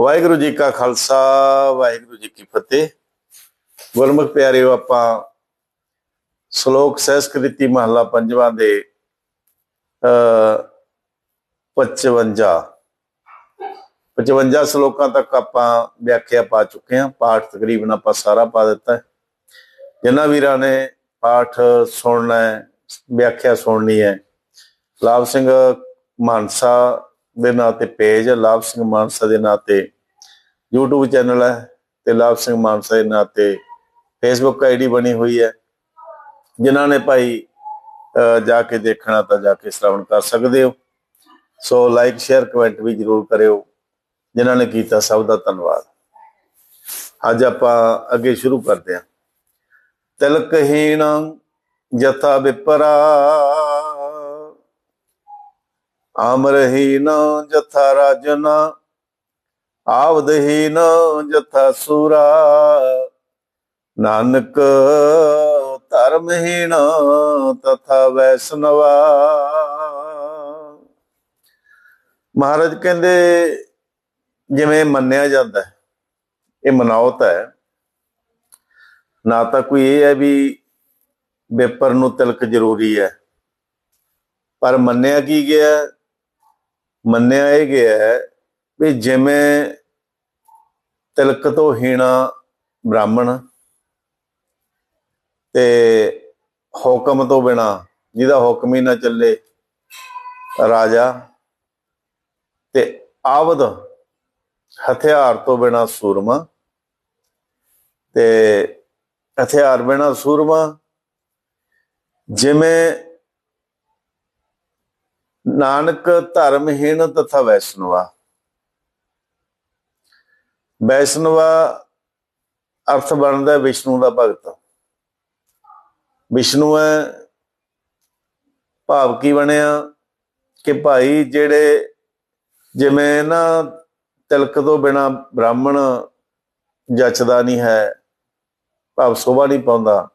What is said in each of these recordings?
ਵਾਹਿਗੁਰੂ ਜੀ ਕਾ ਖਾਲਸਾ, ਵਾਹਿਗੁਰੂ ਜੀ ਕੀ ਫਤਿਹ। ਗੁਰਮੁਖ ਪਿਆਰਿਓ, ਆਪਾਂ ਸ਼ਲੋਕ ਸੰਸਕ੍ਰਿਤੀ ਮਹਲਾ ਪੰਜਵਾਂ ਦੇ, ਅ 55 55 ਸ਼ਲੋਕਾਂ ਤੱਕ ਆਪਾਂ ਵਿਆਖਿਆ ਪਾ ਚੁੱਕੇ ਹਾਂ। ਪਾਠ ਤਕਰੀਬਨ ਆਪਾਂ ਸਾਰਾ ਪਾ ਦਿੱਤਾ ਹੈ। ਜਿਨ੍ਹਾਂ ਵੀਰਾਂ ਨੇ ਪਾਠ ਸੁਣਨਾ ਹੈ, ਵਿਆਖਿਆ ਸੁਣਨੀ ਹੈ। ਲਾਭ ਸਿੰਘ ਮਾਨਸਾ ਦੇ ਨਾਂ ਤੇ ਪੇਜ ਹੈ, ਲਾਭ ਸਿੰਘ ਮਾਨਸਾ ਦੇ ਨਾਂ ਤੇ YouTube ਚੈਨਲ ਹੈ ਤੇ ਲਾਭ ਸਿੰਘ ਮਾਨਸਾ ਦੇ ਨਾਂ ਤੇ Facebook ਆਈਡੀ ਬਣੀ ਹੋਈ ਹੈ। ਜਿਨ੍ਹਾਂ ਨੇ ਭਾਈ ਜਾ ਕੇ ਦੇਖਣਾ ਤਾਂ ਜਾ ਕੇ ਸ਼੍ਰਵਣ ਕਰ ਸਕਦੇ ਹੋ। ਸੋ ਲਾਈਕ ਸ਼ੇਅਰ ਕਮੈਂਟ ਵੀ ਜਰੂਰ ਕਰਿਓ। ਜਿਨ੍ਹਾਂ ਨੇ ਕੀਤਾ ਸਭ ਦਾ ਧੰਨਵਾਦ। ਅੱਜ ਆਪਾਂ ਅੱਗੇ ਸ਼ੁਰੂ ਕਰਦੇ ਹਾਂ। ਤਿਲਕਹੀਣ ਜਥਾ ਵਿਪਰਾ ਆਮਰਹੀਨ ਜਥਾ ਰਾਜਨ ਆਵਦਹੀਨ ਜਥਾ ਸੂਰਾ। ਨਾਨਕ ਧਰਮਹੀਣ ਤਥਾ ਵੈਸਨਵਾ। ਮਹਾਰਾਜ ਕਹਿੰਦੇ, ਜਿਵੇਂ ਮੰਨਿਆ ਜਾਂਦਾ ਹੈ, ਇਹ ਮਨਾਉਤ ਹੈ। ਨਾ ਤਾਂ ਕੋਈ ਇਹ ਹੈ ਵੀ ਬੇਪਰ ਨੂੰ ਤਿਲਕ ਜ਼ਰੂਰੀ ਹੈ, ਪਰ ਮੰਨਿਆ ਕੀ ਗਿਆ ਮੰਨਿਆ ਇਹ ਗਿਆ ਹੈ ਵੀ ਜਿਵੇਂ ਤਿਲਕ ਤੋਂ ਹੀਣਾ ਬ੍ਰਾਹਮਣ ਤੇ ਹੁਕਮ ਤੋਂ ਬਿਨਾ, ਜਿਹਦਾ ਹੁਕਮ ਹੀ ਨਾ ਚੱਲੇ ਰਾਜਾ ਤੇ ਆਵਦ ਹਥਿਆਰ ਤੋਂ ਬਿਨਾ ਸੂਰਮਾ ਤੇ ਹਥਿਆਰ ਬਿਨਾ ਸੂਰਮਾ ਜਿਵੇਂ ਨਾਨਕ ਧਰਮਹੀਣ ਤਥਾ ਵੈਸ਼ਨਵਾ। ਵੈਸ਼ਨਵਾ ਅਰਥ ਬਣਦਾ ਵਿਸ਼ਨੂੰ ਦਾ ਭਗਤ। ਵਿਸ਼ਨੂੰ ਹੈ ਭਾਵ ਕੀ ਬਣਿਆ ਕਿ ਭਾਈ ਜਿਹੜੇ ਜਿਵੇਂ ਨਾ ਤਿਲਕ ਤੋਂ ਬਿਨਾ ਬ੍ਰਾਹਮਣ ਜੱਚਦਾ ਨਹੀਂ ਹੈ, ਭਾਵ ਸੋਭਾ ਨਹੀਂ ਪਾਉਂਦਾ।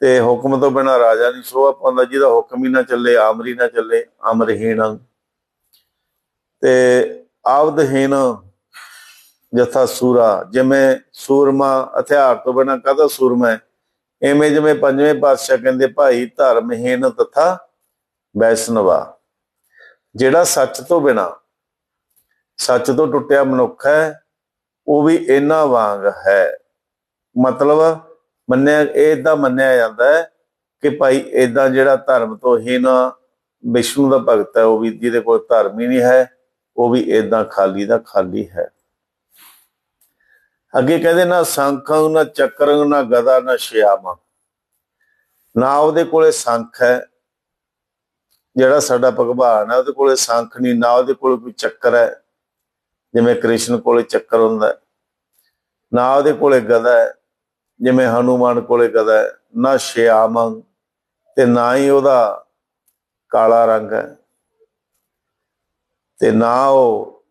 ਤੇ ਹੁਕਮ ਤੋਂ ਬਿਨਾ ਰਾਜਾ ਨਹੀਂ ਸੋਭਾ ਪਾਉਂਦਾ, ਜਿਹਦਾ ਹੁਕਮ ਹੀ ਨਾ ਚੱਲੇ, ਆਮਰੀ ਨਾ ਚੱਲੇ ਅਮਰਹੀਣ ਤੇ ਆਵਦਹੀਣ ਜਥਾ ਸੂਰਾ, ਜਿਵੇਂ ਸੂਰਮਾ ਹਥਿਆਰ ਤੋਂ ਬਿਨਾ ਕਾਹਦਾ ਸੂਰਮਾ ਹੈ? ਐਵੇਂ ਜਿਵੇਂ ਪੰਜਵੇਂ ਪਾਤਸ਼ਾਹ ਕਹਿੰਦੇ, ਭਾਈ ਧਰਮਹੀਣ ਤਥਾ ਵੈਸ਼ਨਵਾ। ਜਿਹੜਾ ਸੱਚ ਤੋਂ ਬਿਨਾ, ਸੱਚ ਤੋਂ ਟੁੱਟਿਆ ਮਨੁੱਖ ਹੈ, ਉਹ ਵੀ ਇਹਨਾਂ ਵਾਂਗ ਹੈ। ਮਤਲਬ ਮੰਨਿਆ, ਇਹ ਇਦਾਂ ਮੰਨਿਆ ਜਾਂਦਾ ਹੈ ਕਿ ਭਾਈ ਇਦਾਂ ਜਿਹੜਾ ਧਰਮ ਤੋਂ ਹੀਨ ਵਿਸ਼ਨੂੰ ਦਾ ਭਗਤ ਹੈ, ਉਹ ਵੀ ਜਿਹਦੇ ਕੋਲ ਧਰਮ ਹੀ ਨਹੀਂ ਹੈ, ਉਹ ਵੀ ਇਦਾਂ ਖਾਲੀ ਦਾ ਖਾਲੀ ਹੈ। ਅੱਗੇ ਕਹਿੰਦੇ, ਨਾ ਸੰਖੰ, ਨਾ ਚੱਕਰੰ, ਨਾ ਗਦਾ ਨਾ ਸ਼ਿਆਮ ਨਾ ਉਹਦੇ ਕੋਲੇ ਸੰਖ ਹੈ, ਜਿਹੜਾ ਸਾਡਾ ਭਗਵਾਨ ਹੈ, ਉਹਦੇ ਕੋਲੇ ਸੰਖ ਨਹੀਂ, ਨਾ ਉਹਦੇ ਕੋਲੇ ਕੋਈ ਚੱਕਰ ਹੈ, ਜਿਵੇਂ ਕ੍ਰਿਸ਼ਨ ਕੋਲੇ ਚੱਕਰ ਹੁੰਦਾ ਨਾ ਉਹਦੇ ਕੋਲੇ ਗਦਾ ਹੈ। ਜਿਵੇਂ ਹਨੂਮਾਨ ਕੋਲੇ ਕਦਾ ਹੈ, ਨਾ ਸ਼ਿਆਮ ਤੇ ਨਾ ਹੀ ਉਹਦਾ ਕਾਲਾ ਰੰਗ ਹੈ। ਤੇ ਨਾ ਉਹ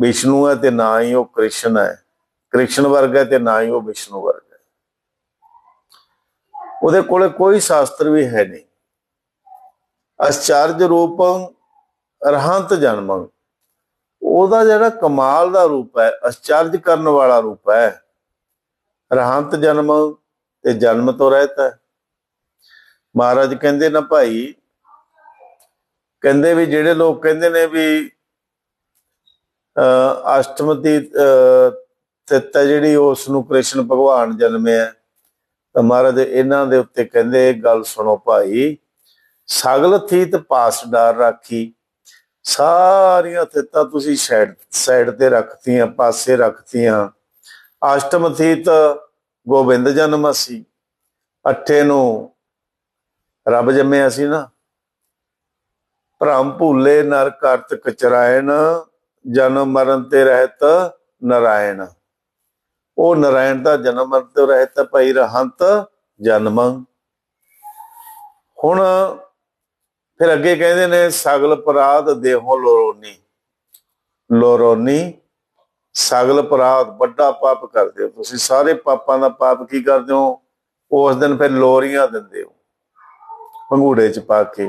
ਵਿਸ਼ਨੂੰ ਹੈ ਤੇ ਨਾ ਹੀ ਉਹ ਕ੍ਰਿਸ਼ਨ ਹੈ। ਕ੍ਰਿਸ਼ਨ ਵਰਗ ਹੈ ਤੇ ਨਾ ਹੀ ਉਹ ਵਿਸ਼ਨੂੰ ਵਰਗ ਹੈ। ਉਹਦੇ ਕੋਲੇ ਕੋਈ ਸ਼ਾਸਤਰ ਵੀ ਹੈ ਨਹੀਂ। ਅਚਰਜ ਰੂਪੰ ਅਰਹੰਤ ਜਨਮੰ। ਉਹਦਾ ਜਿਹੜਾ ਕਮਾਲ ਦਾ ਰੂਪ ਹੈ, ਅਚਰਜ ਕਰਨ ਵਾਲਾ ਰੂਪ ਹੈ। ਰਹੰਤ ਜਨਮ ਤੇ ਜਨਮ ਤੋਂ ਰਹਿਤਾ। ਮਹਾਰਾਜ ਕਹਿੰਦੇ, ਨਾ ਭਾਈ, ਕਹਿੰਦੇ ਵੀ ਜਿਹੜੇ ਲੋਕ ਕਹਿੰਦੇ ਨੇ ਵੀ ਅ ਅਸ਼ਟਮਤੀ ਤਿੱਤ ਜਿਹੜੀ ਉਸ ਨੂੰ ਕ੍ਰਿਸ਼ਨ ਭਗਵਾਨ ਜਨਮਿਆ ਤਾਂ ਮਹਾਰਾਜ ਇਹਨਾਂ ਦੇ ਉੱਤੇ ਕਹਿੰਦੇ ਗੱਲ ਸੁਣੋ ਭਾਈ, ਸਗਲ ਥੀਤ ਪਾਸ ਡਾਰ ਰਾਖੀ। ਸਾਰੀਆਂ ਥਿੱਤਾਂ ਤੁਸੀਂ ਸਾਈਡ ਸਾਈਡ ਤੇ ਰੱਖਤੀਆਂ, ਪਾਸੇ ਰੱਖਤੀਆਂ। ਅਸ਼ਟਮ ਥੀਤ ਗੋਬਿੰਦ ਜਨਮ ਅਸੀਂ, ਅੱਠੇ ਨੂੰ ਰੱਬ ਜੰਮਿਆ ਸੀ ਨਾ। ਭ੍ਰਮ ਭੂਲੇ ਨਰ ਕਰਤ ਕਚਰਾਇਣ, ਜਨਮ ਮਰਨ ਤੇ ਰਹਿਤ ਨਰਾਇਣ। ਉਹ ਨਰਾਇਣ ਦਾ ਜਨਮ ਮਰਨ ਤੇ ਰਹਿਤ ਭਈ ਰਹੰਤ ਜਨਮ। ਹੁਣ ਫਿਰ ਅੱਗੇ ਕਹਿੰਦੇ ਨੇ, ਸਗਲ ਪਰਾਧ ਦੇਹੋ ਲੋਰੋਨੀ। ਲੋਰੋਨੀ ਸਗਲ ਪਰਾਧ ਵੱਡਾ ਪਾਪ ਕਰਦੇ ਹੋ ਤੁਸੀਂ। ਸਾਰੇ ਪਾਪਾਂ ਦਾ ਪਾਪ ਕੀ ਕਰਦੇ ਹੋ? ਉਸ ਦਿਨ ਫਿਰ ਲੋਰੀਆਂ ਦਿੰਦੇ ਹੋ ਪੰਗੂੜੇ ਚ ਪਾ ਕੇ।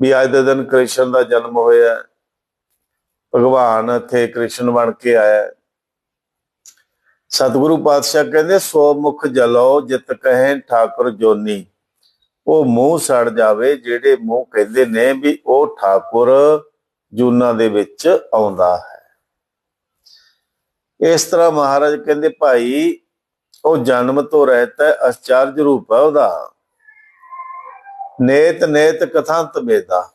ਵੀ ਅੱਜ ਦੇ ਦਿਨ ਕ੍ਰਿਸ਼ਨ ਦਾ ਜਨਮ ਹੋਇਆ ਭਗਵਾਨ ਇੱਥੇ ਕ੍ਰਿਸ਼ਨ ਬਣ ਕੇ ਆਇਆ ਸਤਿਗੁਰੂ ਪਾਤਸ਼ਾਹ ਕਹਿੰਦੇ ਸੋ ਮੁਖ ਜਲੋ ਜਿਤ ਕਹੇ ਠਾਕੁਰ ਜੋਨੀ। ਉਹ ਮੂੰਹ ਸੜ ਜਾਵੇ, ਜਿਹੜੇ ਮੂੰਹ ਕਹਿੰਦੇ ਨੇ ਵੀ ਉਹ ਠਾਕੁਰ ਜੂਨਾ ਦੇ ਵਿੱਚ ਆਉਂਦਾ ਹੈ। ਇਸ ਤਰ੍ਹਾਂ ਮਹਾਰਾਜ ਕਹਿੰਦੇ, ਭਾਈ, ਉਹ ਜਨਮ ਤੋਂ ਰਹਿਤ ਹੈ, ਅਚਰਜ ਰੂਪ ਹੈ ਉਹਦਾ। ਨੇਤ ਨੇਤ ਕਥਾਂਤ ਬੇਦਾ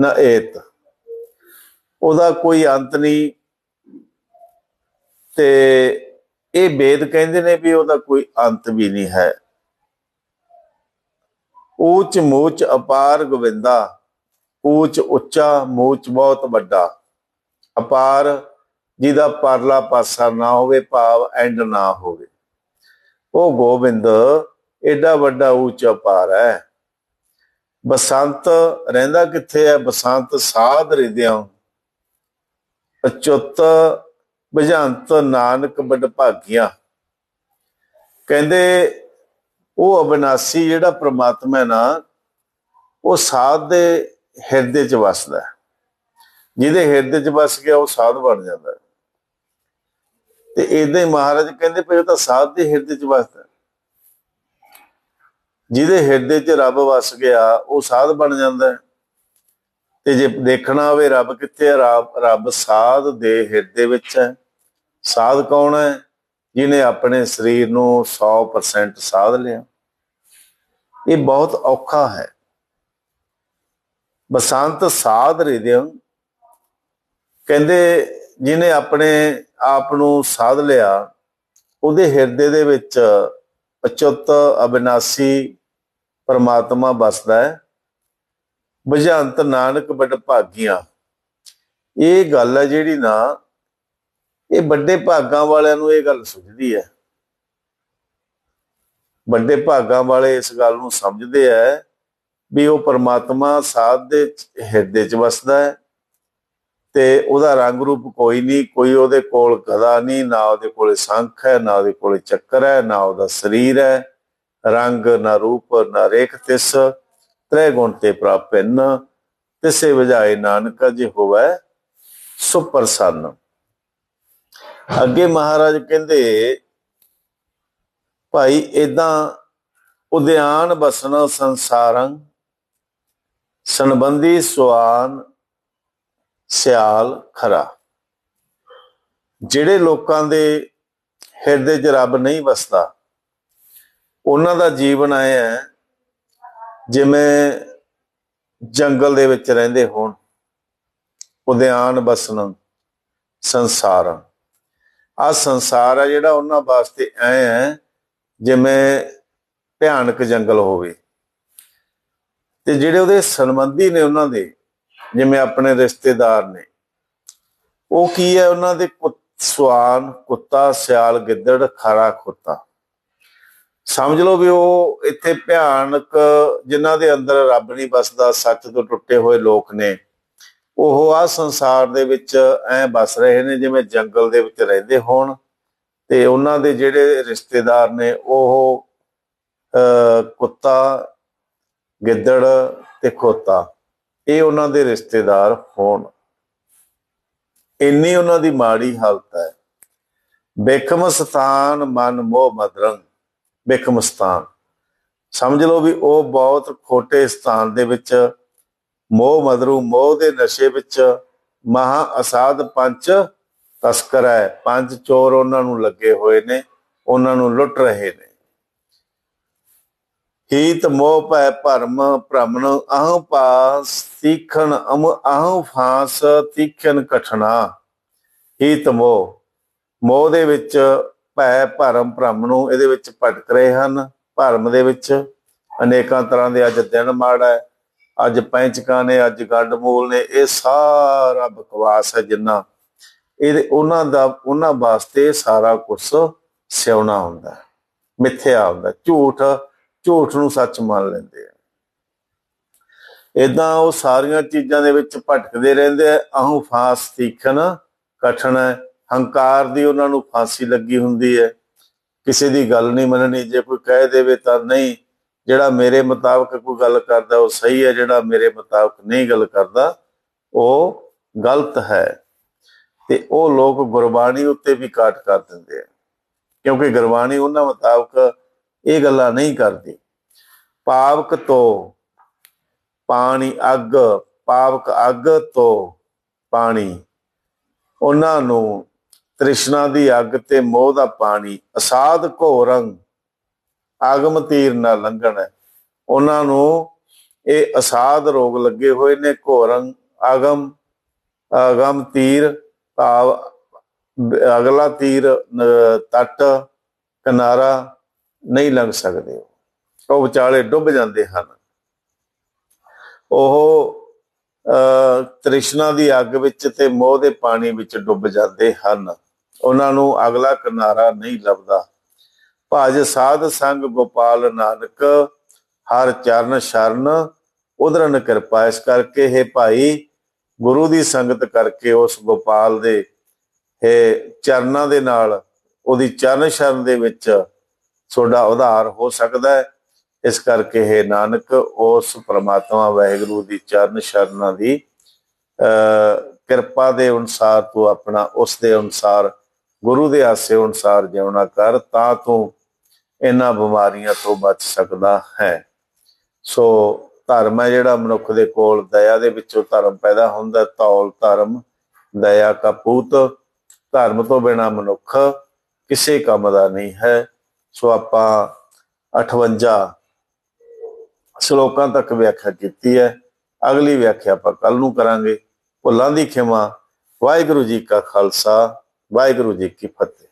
ਨਾ ਏਤ। ਉਹਦਾ ਕੋਈ ਅੰਤ ਨਹੀਂ। ਤੇ ਇਹ ਵੇਦ ਕਹਿੰਦੇ ਨੇ ਵੀ ਉਹਦਾ ਕੋਈ ਅੰਤ ਵੀ ਨਹੀਂ ਹੈ। ਊਚ ਮੂਚ ਅਪਾਰ ਗੋਵਿੰਦਾ, ਊਚ ਉੱਚਾ ਮੂਚ ਬਹੁਤ ਵੱਡਾ। ਅਪਾਰ ਜਿਹਦਾ ਪਰਲਾ ਪਾਸਾ ਨਾ ਹੋਵੇ, ਭਾਵ ਐਂਡ ਨਾ ਹੋਵੇ। ਉਹ ਗੋਬਿੰਦ ਐਡਾ ਵੱਡਾ ਊਚ ਅਪਾਰ ਹੈ। ਬਸੰਤ ਰਹਿੰਦਾ ਕਿੱਥੇ ਹੈ? ਬਸੰਤ ਸਾਧ ਰਿਦਿਆਂ ਅਚੁੱਤ ਬਜੰਤ ਨਾਨਕ ਬੜ ਭਾਗੀਆਂ ਕਹਿੰਦੇ ਉਹ ਅਬਨਾਸੀ ਜਿਹੜਾ ਪ੍ਰਮਾਤਮਾ ਨਾ, ਉਹ ਸਾਧ ਦੇ ਹਿਰਦੇ 'ਚ ਵਸਦਾ ਜਿਹਦੇ ਹਿਰਦੇ 'ਚ ਵਸ ਗਿਆ, ਉਹ ਸਾਧ ਬਣ ਜਾਂਦਾ ਹੈ। ਤੇ ਇਦਾਂ ਹੀ ਮਹਾਰਾਜ ਕਹਿੰਦੇ ਪਏ ਉਹ ਤਾਂ ਸਾਧ ਦੇ ਹਿਰਦੇ 'ਚ ਵਸਦਾ ਜਿਹਦੇ ਹਿਰਦੇ 'ਚ ਰੱਬ ਵਸ ਗਿਆ, ਉਹ ਸਾਧ ਬਣ ਜਾਂਦਾ ਤੇ ਜੇ ਦੇਖਣਾ ਹੋਵੇ ਰੱਬ ਕਿੱਥੇ ਹੈ, ਰੱਬ ਸਾਧ ਦੇ ਹਿਰਦੇ ਵਿੱਚ ਹੈ। ਸਾਧ ਕੌਣ ਹੈ? ਜਿਹਨੇ ਆਪਣੇ ਸਰੀਰ ਨੂੰ 100% ਸਾਧ ਲਿਆ। ਇਹ ਬਹੁਤ ਔਖਾ ਹੈ। ਬਸੰਤ ਸਾਧ ਰਿਦਿਓ ਕਹਿੰਦੇ ਜਿਹਨੇ ਆਪਣੇ ਆਪ ਨੂੰ ਸਾਧ ਲਿਆ, ਉਹਦੇ ਹਿਰਦੇ ਦੇ ਵਿੱਚ ਅਚੁੱਤ ਅਬਿਨਾਸੀ ਪਰਮਾਤਮਾ ਵਸਦਾ ਹੈ। ਬਜੰਤ ਨਾਨਕ ਬੜ ਭਾਗੀਆਂ। ਇਹ ਗੱਲ ਹੈ ਜਿਹੜੀ ਨਾ, ਇਹ ਵੱਡੇ ਭਾਗਾਂ ਵਾਲਿਆਂ ਨੂੰ ਇਹ ਗੱਲ ਸੁਝਦੀ ਹੈ। ਵੱਡੇ ਭਾਗਾਂ ਵਾਲੇ ਇਸ ਗੱਲ ਨੂੰ ਸਮਝਦੇ ਆ ਵੀ ਉਹ ਪਰਮਾਤਮਾ ਸਾਧ ਦੇ ਹਿਰਦੇ 'ਚ ਵਸਦਾ ਹੈ। ਤੇ ਉਹਦਾ ਰੰਗ ਰੂਪ ਕੋਈ ਨਹੀਂ, ਕੋਈ ਉਹਦੇ ਕੋਲ ਗਦਾ ਨਹੀਂ, ਨਾ ਉਹਦੇ ਕੋਲੇ ਸੰਖ ਹੈ, ਨਾ ਉਹਦੇ ਕੋਲੇ ਚੱਕਰ ਹੈ, ਨਾ ਉਹਦਾ ਸਰੀਰ ਹੈ। ਰੰਗ ਨਾ ਰੂਪ, ਨਾ ਰੇਖ ਤਿਸ, ਤ੍ਰੈ ਗੁਣ ਤੇ ਪ੍ਰਾਪਨ, ਤਿਸੇ ਵਜਾਏ ਨਾਨਕ ਜੇ ਹੋਵੇ ਸੋ ਪ੍ਰਸੰਨ ਅੱਗੇ ਮਹਾਰਾਜ ਕਹਿੰਦੇ, ਭਾਈ ਇਦਾਂ ਉਦਿਆਨ ਬਸਨ ਸੰਸਾਰੰ, ਸੰਬੰਧੀ ਸੁਆਨ ਸਿਆਲ ਖਰਾ। ਜਿਹੜੇ ਲੋਕਾਂ ਦੇ ਹਿਰਦੇ 'ਚ ਰੱਬ ਨਹੀਂ ਵਸਦਾ, ਉਹਨਾਂ ਦਾ ਜੀਵਨ ਆਇਆ ਹੈ ਜਿਵੇਂ ਜੰਗਲ ਦੇ ਵਿੱਚ ਰਹਿੰਦੇ ਹੋਣ, ਉਦਿਆਨ ਬਸਨ ਸੰਸਾਰ ਆ ਸੰਸਾਰ ਆ ਜਿਹੜਾ ਉਹਨਾਂ ਵਾਸਤੇ ਐ ਹੈ ਜਿਵੇਂ ਭਿਆਨਕ ਜੰਗਲ ਹੋਵੇ। ਤੇ ਜਿਹੜੇ ਉਹਦੇ ਸੰਬੰਧੀ ਨੇ ਉਹਨਾਂ ਦੇ ਜਿਵੇਂ ਆਪਣੇ ਰਿਸ਼ਤੇਦਾਰ ਨੇ। ਉਹ ਕੀ ਹੈ? ਉਹਨਾਂ ਦੇ ਸਵਾਨ, ਕੁੱਤਾ, ਸਿਆਲ, ਗਿੱਦੜ, ਖਰਾ, ਖੋਤਾ। ਸਮਝ ਲਓ ਵੀ ਉਹ ਇੱਥੇ ਭਿਆਨਕ, ਜਿਨ੍ਹਾਂ ਦੇ ਅੰਦਰ ਰੱਬ ਨਹੀਂ ਬਸਦਾ, ਸੱਚ ਤੋਂ ਟੁੱਟੇ ਹੋਏ ਲੋਕ ਨੇ। ਉਹ ਆ ਸੰਸਾਰ ਦੇ ਵਿੱਚ ਐ ਬਸ ਰਹੇ ਨੇ ਜਿਵੇਂ ਜੰਗਲ ਦੇ ਵਿੱਚ ਰਹਿੰਦੇ ਹੋਣ। ਤੇ ਉਹਨਾਂ ਦੇ ਜਿਹੜੇ ਰਿਸ਼ਤੇਦਾਰ ਨੇ, ਉਹ ਕੁੱਤਾ, ਗਿੱਦੜ ਤੇ ਖੋਤਾ। ਇਹ ਉਹਨਾਂ ਦੇ ਰਿਸ਼ਤੇਦਾਰ ਹੋਣ। ਇੰਨੀ ਉਹਨਾਂ ਦੀ ਮਾੜੀ ਹਾਲਤ ਹੈ। ਬੇਖਮ ਸਥਾਨ ਮਨ ਮੋਹ ਮਦਰੰਗ। ਬੇਖਮ ਸਥਾਨ। ਸਮਝ ਲਓ ਵੀ ਉਹ ਬਹੁਤ ਖੋਟੇ ਸਥਾਨ ਦੇ ਵਿੱਚ, ਮੋਹ ਮਦਰੂ, ਮੋਹ ਦੇ ਨਸ਼ੇ ਵਿੱਚ ਮਹਾ ਅਸਾਧ ਪੰਜ ਤਸਕਰ ਹੈ। ਪੰਜ ਚੋਰ ਉਹਨਾਂ ਨੂੰ ਲੱਗੇ ਹੋਏ ਨੇ, ਉਹਨਾਂ ਨੂੰ ਲੁੱਟ ਰਹੇ ਨੇ। ਹੀਤ ਮੋਹ ਭੈ ਭਰਮ ਭ੍ਰਮਣ ਅਹੰ ਪਾਸ ਤੀਖਣ ਅਮ ਅਹੰ ਫਾਂਸ ਤੀਖਣ ਕਠਣਾ ਹੀ ਮੋਹ। ਮੋਹ ਦੇ ਵਿੱਚ ਭੈ ਭਰਮ ਭ੍ਰਮ ਨੂੰ ਇਹਦੇ ਵਿੱਚ ਭਟਕ ਰਹੇ ਹਨ। ਭਰਮ ਦੇ ਵਿੱਚ ਅਨੇਕਾਂ ਤਰ੍ਹਾਂ ਦੇ ਅੱਜ ਦਿਨ ਮਾੜਾ ਹੈ, ਅੱਜ ਪੈਂਚਕਾਂ ਨੇ, ਅੱਜ ਗੱਡ ਮੂਲ ਨੇ, ਇਹ ਸਾਰਾ ਬਕਵਾਸ ਹੈ ਜਿੰਨਾ। ਇਹਦੇ ਉਹਨਾਂ ਦਾ, ਉਹਨਾਂ ਵਾਸਤੇ ਸਾਰਾ ਕੁਝ ਸਿਉਣਾ ਹੁੰਦਾ ਮਿੱਥਿਆ ਹੁੰਦਾ ਝੂਠ ਝੂਠ ਨੂੰ ਸੱਚ ਮੰਨ ਲੈਂਦੇ ਆ। ਇਦਾਂ ਉਹ ਸਾਰੀਆਂ ਚੀਜ਼ਾਂ ਦੇ ਵਿੱਚ ਭਟਕਦੇ ਰਹਿੰਦੇ ਆ ਅਹੂ ਫਾਸ ਤੀਖਣ, ਕਠਣ, ਹੰਕਾਰ ਦੀ ਉਹਨਾਂ ਨੂੰ ਫਾਂਸੀ ਲੱਗੀ ਹੁੰਦੀ ਹੈ। ਕਿਸੇ ਦੀ ਗੱਲ ਨਹੀਂ ਮੰਨਣੀ, ਜੇ ਕੋਈ ਕਹਿ ਦੇਵੇ ਤਾਂ ਨਹੀਂ। ਜਿਹੜਾ ਮੇਰੇ ਮੁਤਾਬਕ ਕੋਈ ਗੱਲ ਕਰਦਾ, ਉਹ ਸਹੀ ਹੈ, ਜਿਹੜਾ ਮੇਰੇ ਮੁਤਾਬਕ ਨਹੀਂ ਗੱਲ ਕਰਦਾ, ਉਹ ਗਲਤ ਹੈ। ਤੇ ਉਹ ਲੋਕ ਗੁਰਬਾਣੀ ਉੱਤੇ ਵੀ ਕਾਟ ਕਰ ਦਿੰਦੇ ਆ। ਕਿਉਂਕਿ ਗੁਰਬਾਣੀ ਉਹਨਾਂ ਮੁਤਾਬਕ ਇਹ ਗੱਲਾਂ ਨਹੀਂ ਕਰਦੀ। ਪਾਵਕ ਤੋਂ ਪਾਣੀ ਅੱਗ, ਪਾਵਕ ਅੱਗ ਤੋਂ ਪਾਣੀ। ਉਹਨਾਂ ਨੂੰ ਤ੍ਰਿਸ਼ਨਾ ਦੀ ਅੱਗ ਤੇ ਮੋਹ ਦਾ ਪਾਣੀ, ਅਸਾਧ ਘੋਰੰਗ ਆਗਮ ਤੀਰ ਨਾ ਲੰਘਣ। ਉਹਨਾਂ ਨੂੰ ਇਹ ਅਸਾਧ ਰੋਗ ਲੱਗੇ ਹੋਏ ਨੇ ਘੋਰੰਗ ਆਗਮ ਆਗਮ ਤੀਰ, ਭਾਵ ਅਗਲਾ ਤੀਰ ਤੱਟ, ਕਿਨਾਰਾ ਨਹੀਂ ਲੰਘ ਸਕਦੇ। ਉਹ ਵਿਚਾਲੇ ਡੁੱਬ ਜਾਂਦੇ ਹਨ। ਉਹ ਅਹ, ਤ੍ਰਿਸ਼ਨਾ ਦੀ ਅੱਗ ਵਿੱਚ ਤੇ ਮੋਹ ਦੇ ਪਾਣੀ ਵਿੱਚ ਡੁੱਬ ਜਾਂਦੇ ਹਨ। ਉਹਨਾਂ ਨੂੰ ਅਗਲਾ ਕਿਨਾਰਾ ਨਹੀਂ ਲੱਭਦਾ। ਭਜ ਸਾਧ ਸੰਗ ਗੋਪਾਲ ਨਾਨਕ ਹਰ ਚਰਨ ਸ਼ਰਨ ਉਧਰਨ ਕਿਰਪਾ। ਇਸ ਕਰਕੇ ਹੈ ਭਾਈ ਗੁਰੂ ਦੀ ਸੰਗਤ ਕਰਕੇ ਉਸ ਗੋਪਾਲ ਦੇ ਇਹ ਚਰਨਾਂ ਦੇ ਨਾਲ ਉਹਦੀ ਚਰਨ ਸ਼ਰਨ ਦੇ ਵਿੱਚ ਤੁਹਾਡਾ ਉਧਾਰ ਹੋ ਸਕਦਾ ਹੈ। ਇਸ ਕਰਕੇ ਹੈ ਨਾਨਕ ਉਸ ਪ੍ਰਮਾਤਮਾ ਵਾਹਿਗੁਰੂ ਦੀ ਚਰਨ ਸ਼ਰਨਾਂ ਦੀ ਅਹ, ਕਿਰਪਾ ਦੇ ਅਨੁਸਾਰ ਤੂੰ ਆਪਣਾ ਉਸ ਦੇ ਅਨੁਸਾਰ ਗੁਰੂ ਦੇ ਆਸੇ ਅਨੁਸਾਰ ਜਿਉਣਾ ਕਰ ਤਾਂ ਤੂੰ ਇਹਨਾਂ ਬਿਮਾਰੀਆਂ ਤੋਂ ਬਚ ਸਕਦਾ ਹੈ। ਸੋ ਧਰਮ ਹੈ ਜਿਹੜਾ ਮਨੁੱਖ ਦੇ ਕੋਲ ਦਇਆ ਦੇ ਵਿੱਚੋਂ ਧਰਮ ਪੈਦਾ ਹੁੰਦਾ ਤੌਲ ਧਰਮ ਦਇਆ ਕਾ ਪੂਤ ਧਰਮ ਤੋਂ ਬਿਨਾ ਮਨੁੱਖ ਕਿਸੇ ਕੰਮ ਦਾ ਨਹੀਂ ਹੈ। ਸੋ ਆਪਾਂ 58 ਸ਼ਲੋਕਾਂ ਤੱਕ ਵਿਆਖਿਆ ਕੀਤੀ ਹੈ। ਅਗਲੀ ਵਿਆਖਿਆ ਆਪਾਂ ਕੱਲ ਨੂੰ ਕਰਾਂਗੇ। ਭੁੱਲਾਂ ਦੀ ਖਿਮਾ। ਵਾਹਿਗੁਰੂ ਜੀ ਕਾ ਖਾਲਸਾ। ਵਾਹਿਗੁਰੂ ਜੀ ਕੀ ਫਤਿਹ।